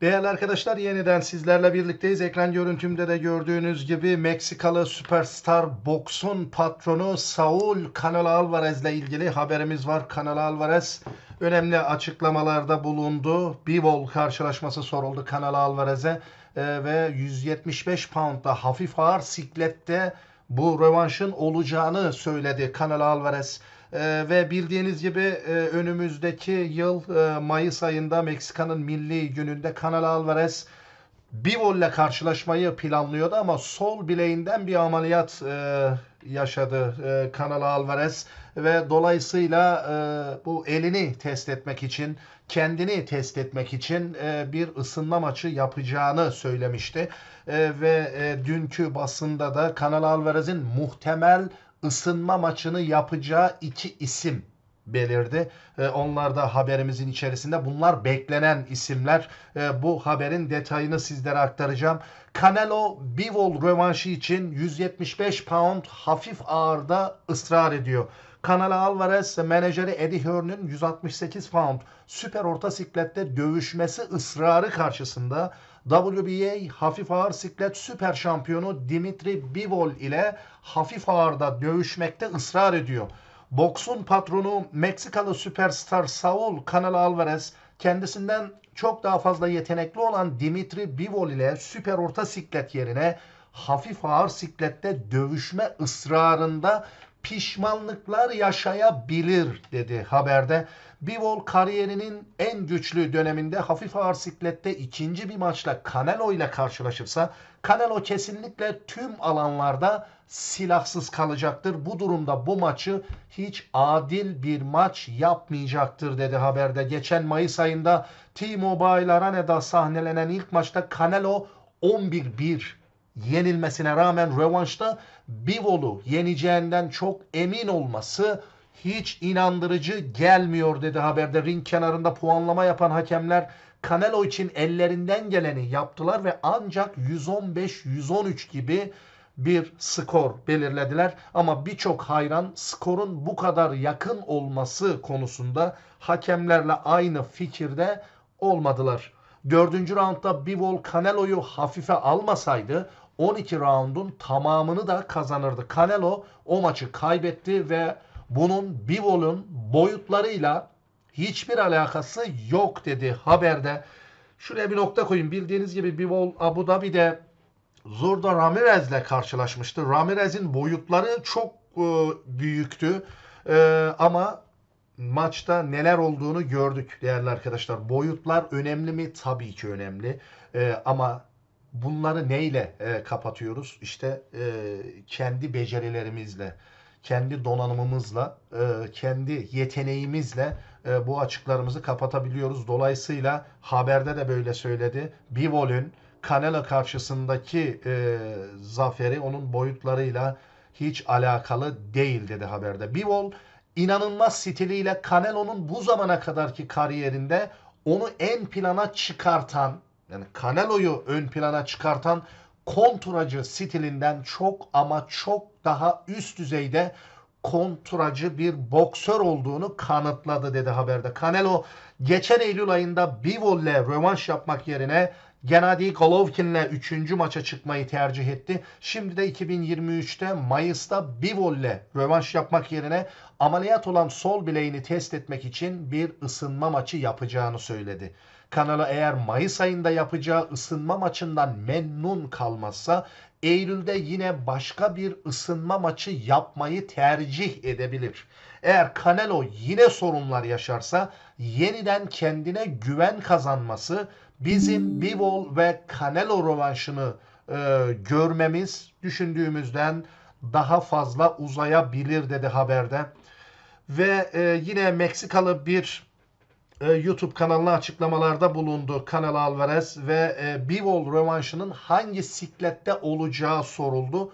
Değerli arkadaşlar yeniden sizlerle birlikteyiz. Ekran görüntümde de gördüğünüz gibi Meksikalı süperstar boksun patronu Saul Canelo Alvarez ile ilgili haberimiz var. Canelo Alvarez önemli açıklamalarda bulundu. Bivol karşılaşması soruldu Canelo Alvarez'e Ee, ve 175 poundda hafif ağır siklette bu rövanşın olacağını söyledi Canelo Alvarez. Ee, ve bildiğiniz gibi e, önümüzdeki yıl e, Mayıs ayında Meksika'nın milli gününde Canelo Alvarez Bivol ile karşılaşmayı planlıyordu ama sol bileğinden bir ameliyat e, yaşadı e, Canelo Alvarez ve dolayısıyla e, bu elini test etmek için, kendini test etmek için e, bir ısınma maçı yapacağını söylemişti. E, ve e, dünkü basında da Canelo Alvarez'in muhtemel ısınma maçını yapacağı iki isim belirdi. E, onlar da haberimizin içerisinde. Bunlar beklenen isimler. E, bu haberin detayını sizlere aktaracağım. Canelo Bivol rövanşı için 175 pound hafif ağırda ısrar ediyor. Canelo Alvarez menajeri Eddie Hearn'ün 168 pound süper orta siklette dövüşmesi ısrarı karşısında WBA hafif ağır siklet süper şampiyonu Dimitri Bivol ile hafif ağırda dövüşmekte ısrar ediyor. Boksun patronu Meksikalı süperstar Saul Canelo Alvarez kendisinden çok daha fazla yetenekli olan Dimitri Bivol ile süper orta siklet yerine hafif ağır siklette dövüşme ısrarında pişmanlıklar yaşayabilir dedi haberde. Bivol kariyerinin en güçlü döneminde hafif ağır siklette ikinci bir maçla Canelo ile karşılaşırsa Canelo kesinlikle tüm alanlarda silahsız kalacaktır. Bu durumda bu maçı hiç adil bir maç yapmayacaktır dedi haberde. Geçen Mayıs ayında T-Mobile Arena'da sahnelenen ilk maçta Canelo 11-1 yenilmesine rağmen rövanşta Bivol'u yeneceğinden çok emin olması hiç inandırıcı gelmiyor dedi haberde. Ring kenarında puanlama yapan hakemler Canelo için ellerinden geleni yaptılar ve ancak 115-113 gibi bir skor belirlediler. Ama birçok hayran skorun bu kadar yakın olması konusunda hakemlerle aynı fikirde olmadılar. Dördüncü roundda Bivol Canelo'yu hafife almasaydı 12 roundun tamamını da kazanırdı. Canelo o maçı kaybetti ve bunun Bivol'un boyutlarıyla hiçbir alakası yok dedi haberde. Şuraya bir nokta koyayım. Bildiğiniz gibi Bivol Abu Dhabi'de Zurdo Ramirez'le karşılaşmıştı. Ramirez'in boyutları çok e, büyüktü. E, ama maçta neler olduğunu gördük değerli arkadaşlar. Boyutlar önemli mi? Tabii ki önemli. E, ama bunları neyle e, kapatıyoruz? İşte e, kendi becerilerimizle, kendi donanımımızla, e, kendi yeteneğimizle e, bu açıklarımızı kapatabiliyoruz. Dolayısıyla haberde de böyle söyledi. Bivol'ün Canelo karşısındaki e, zaferi onun boyutlarıyla hiç alakalı değil dedi haberde. Bivol inanılmaz stiliyle Canelo'nun bu zamana kadarki kariyerinde onu en plana çıkartan yani Canelo'yu ön plana çıkartan konturacı stilinden çok ama çok daha üst düzeyde konturacı bir boksör olduğunu kanıtladı dedi haberde. Canelo geçen Eylül ayında Bivol ile rövanş yapmak yerine Gennady Golovkin'le 3. maça çıkmayı tercih etti. Şimdi de 2023'te Mayıs'ta Bivol ile rövanş yapmak yerine ameliyat olan sol bileğini test etmek için bir ısınma maçı yapacağını söyledi. Canelo eğer Mayıs ayında yapacağı ısınma maçından memnun kalmazsa Eylül'de yine başka bir ısınma maçı yapmayı tercih edebilir. Eğer Canelo yine sorunlar yaşarsa yeniden kendine güven kazanması bizim Bivol ve Canelo rövanşını e, görmemiz düşündüğümüzden daha fazla uzayabilir dedi haberde. Ve e, yine Meksikalı bir e, YouTube kanalına açıklamalarda bulundu Canelo Alvarez ve e, Bivol rövanşının hangi siklette olacağı soruldu.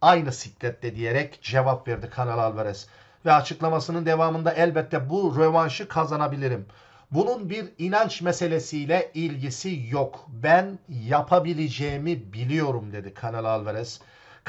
Aynı siklette diyerek cevap verdi Canelo Alvarez. Ve açıklamasının devamında elbette bu rövanşı kazanabilirim. Bunun bir inanç meselesiyle ilgisi yok. Ben yapabileceğimi biliyorum dedi Canelo Alvarez.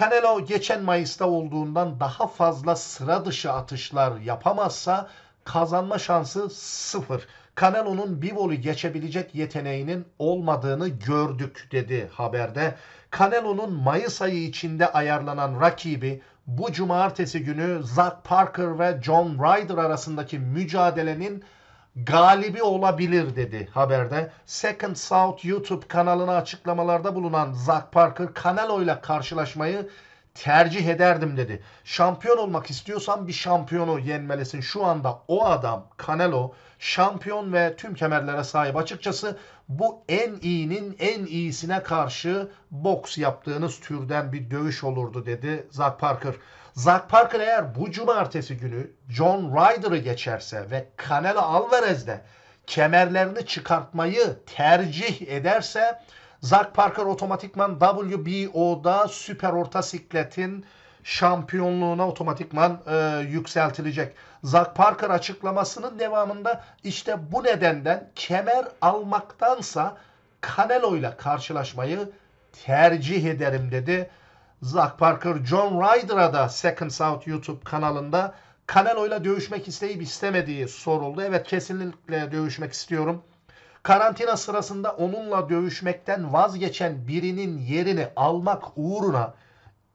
Canelo geçen Mayıs'ta olduğundan daha fazla sıra dışı atışlar yapamazsa kazanma şansı sıfır. Canelo'nun Bivol'u geçebilecek yeteneğinin olmadığını gördük dedi haberde. Canelo'nun Mayıs ayı içinde ayarlanan rakibi bu cumartesi günü Zack Parker ve John Ryder arasındaki mücadelenin galibi olabilir dedi haberde. Second South YouTube kanalına açıklamalarda bulunan Zack Parker Canelo ile karşılaşmayı tercih ederdim dedi. Şampiyon olmak istiyorsan bir şampiyonu yenmelisin. Şu anda o adam Canelo şampiyon ve tüm kemerlere sahip. Açıkçası bu en iyinin en iyisine karşı boks yaptığınız türden bir dövüş olurdu dedi Zack Parker. Zack Parker eğer bu cumartesi günü John Ryder'ı geçerse ve Canelo Alvarez'de kemerlerini çıkartmayı tercih ederse Zack Parker otomatikman WBO'da süper orta sikletin şampiyonluğuna otomatikman e, yükseltilecek. Zack Parker açıklamasının devamında işte bu nedenden kemer almaktansa Canelo ile karşılaşmayı tercih ederim dedi. Zack Parker John Ryder'a da Second South YouTube kanalında Canelo ile dövüşmek isteyip istemediği soruldu. Evet kesinlikle dövüşmek istiyorum. Karantina sırasında onunla dövüşmekten vazgeçen birinin yerini almak uğruna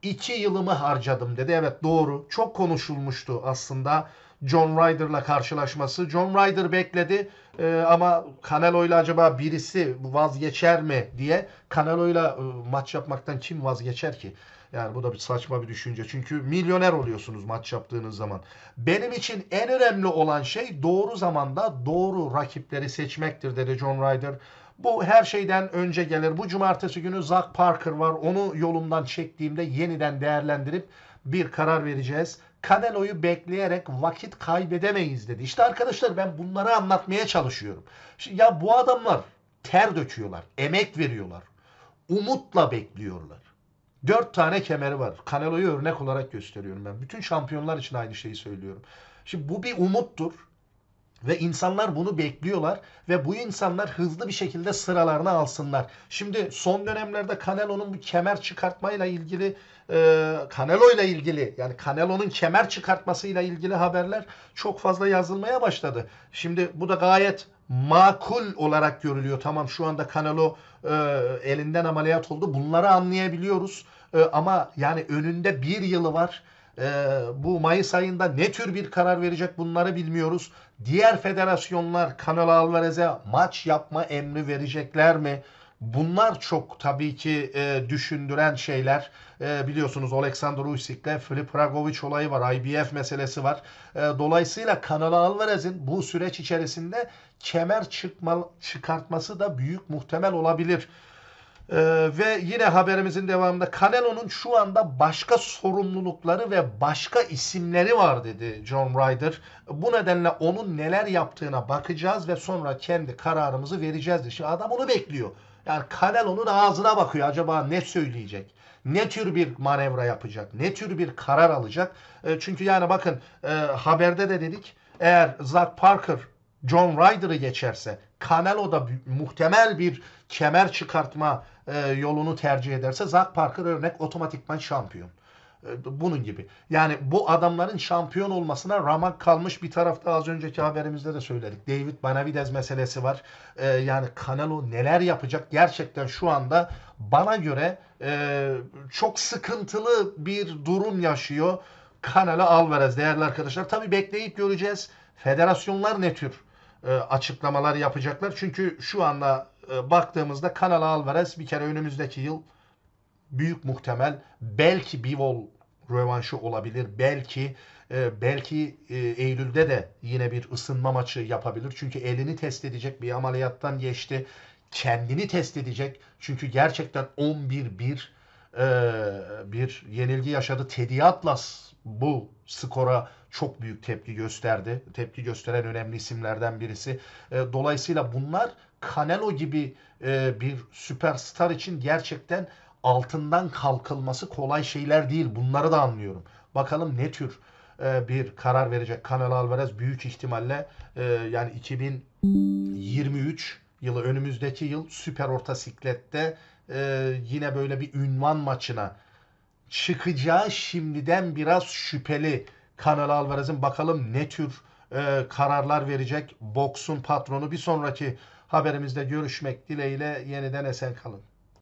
iki yılımı harcadım dedi. Evet doğru. Çok konuşulmuştu aslında John Ryder'la karşılaşması. John Ryder bekledi ee, ama Canelo ile acaba birisi vazgeçer mi diye Canelo ile e, maç yapmaktan kim vazgeçer ki? Yani bu da bir saçma bir düşünce. Çünkü milyoner oluyorsunuz maç yaptığınız zaman. Benim için en önemli olan şey doğru zamanda doğru rakipleri seçmektir dedi John Ryder. Bu her şeyden önce gelir. Bu cumartesi günü Zack Parker var. Onu yolumdan çektiğimde yeniden değerlendirip bir karar vereceğiz. Canelo'yu bekleyerek vakit kaybedemeyiz dedi. İşte arkadaşlar ben bunları anlatmaya çalışıyorum. Şimdi ya bu adamlar ter döküyorlar, emek veriyorlar. Umutla bekliyorlar. Dört tane kemeri var. Canelo'yu örnek olarak gösteriyorum ben. Bütün şampiyonlar için aynı şeyi söylüyorum. Şimdi bu bir umuttur. Ve insanlar bunu bekliyorlar ve bu insanlar hızlı bir şekilde sıralarını alsınlar. Şimdi son dönemlerde Canelo'nun bu kemer çıkartmayla ilgili e, Canelo ile ilgili yani Canelo'nun kemer çıkartmasıyla ilgili haberler çok fazla yazılmaya başladı. Şimdi bu da gayet makul olarak görülüyor. Tamam şu anda Canelo e, elinden ameliyat oldu. Bunları anlayabiliyoruz. E, ama yani önünde bir yılı var. E, bu Mayıs ayında ne tür bir karar verecek bunları bilmiyoruz. Diğer federasyonlar Canelo Alvarez'e maç yapma emri verecekler mi? Bunlar çok tabii ki e, düşündüren şeyler. E, biliyorsunuz Alexander Usyk'le Filip Ragovic olayı var. IBF meselesi var. E, dolayısıyla Canelo Alvarez'in bu süreç içerisinde kemer çıkma, çıkartması da büyük muhtemel olabilir. Ee, ve yine haberimizin devamında Canelo'nun şu anda başka sorumlulukları ve başka isimleri var dedi John Ryder. Bu nedenle onun neler yaptığına bakacağız ve sonra kendi kararımızı vereceğiz. Şimdi adam onu bekliyor. Yani Canelo'nun ağzına bakıyor. Acaba ne söyleyecek? Ne tür bir manevra yapacak? Ne tür bir karar alacak? E, çünkü yani bakın e, haberde de dedik eğer Zack Parker John Ryder'ı geçerse Canelo da muhtemel bir kemer çıkartma e, yolunu tercih ederse Zack Parker örnek otomatikman şampiyon. E, bunun gibi. Yani bu adamların şampiyon olmasına ramak kalmış bir tarafta az önceki haberimizde de söyledik. David Benavidez meselesi var. E, yani Canelo neler yapacak gerçekten şu anda bana göre e, çok sıkıntılı bir durum yaşıyor. Canelo Alvarez değerli arkadaşlar. Tabi bekleyip göreceğiz. Federasyonlar ne tür e, açıklamalar yapacaklar. Çünkü şu anda e, baktığımızda Canelo Alvarez bir kere önümüzdeki yıl büyük muhtemel belki Bivol rövanşı olabilir. Belki e, belki e, Eylül'de de yine bir ısınma maçı yapabilir. Çünkü elini test edecek bir ameliyattan geçti. Kendini test edecek. Çünkü gerçekten 11-1 e, bir yenilgi yaşadı. Teddy Atlas bu skora çok büyük tepki gösterdi. Tepki gösteren önemli isimlerden birisi. E, dolayısıyla bunlar Canelo gibi e, bir süperstar için gerçekten altından kalkılması kolay şeyler değil. Bunları da anlıyorum. Bakalım ne tür e, bir karar verecek Canelo Alvarez büyük ihtimalle yani 2023 yılı önümüzdeki yıl süper orta siklette yine böyle bir ünvan maçına çıkacağı şimdiden biraz şüpheli Canelo Alvarez'in bakalım ne tür e, kararlar verecek boksun patronu. Bir sonraki haberimizde görüşmek dileğiyle yeniden esen kalın.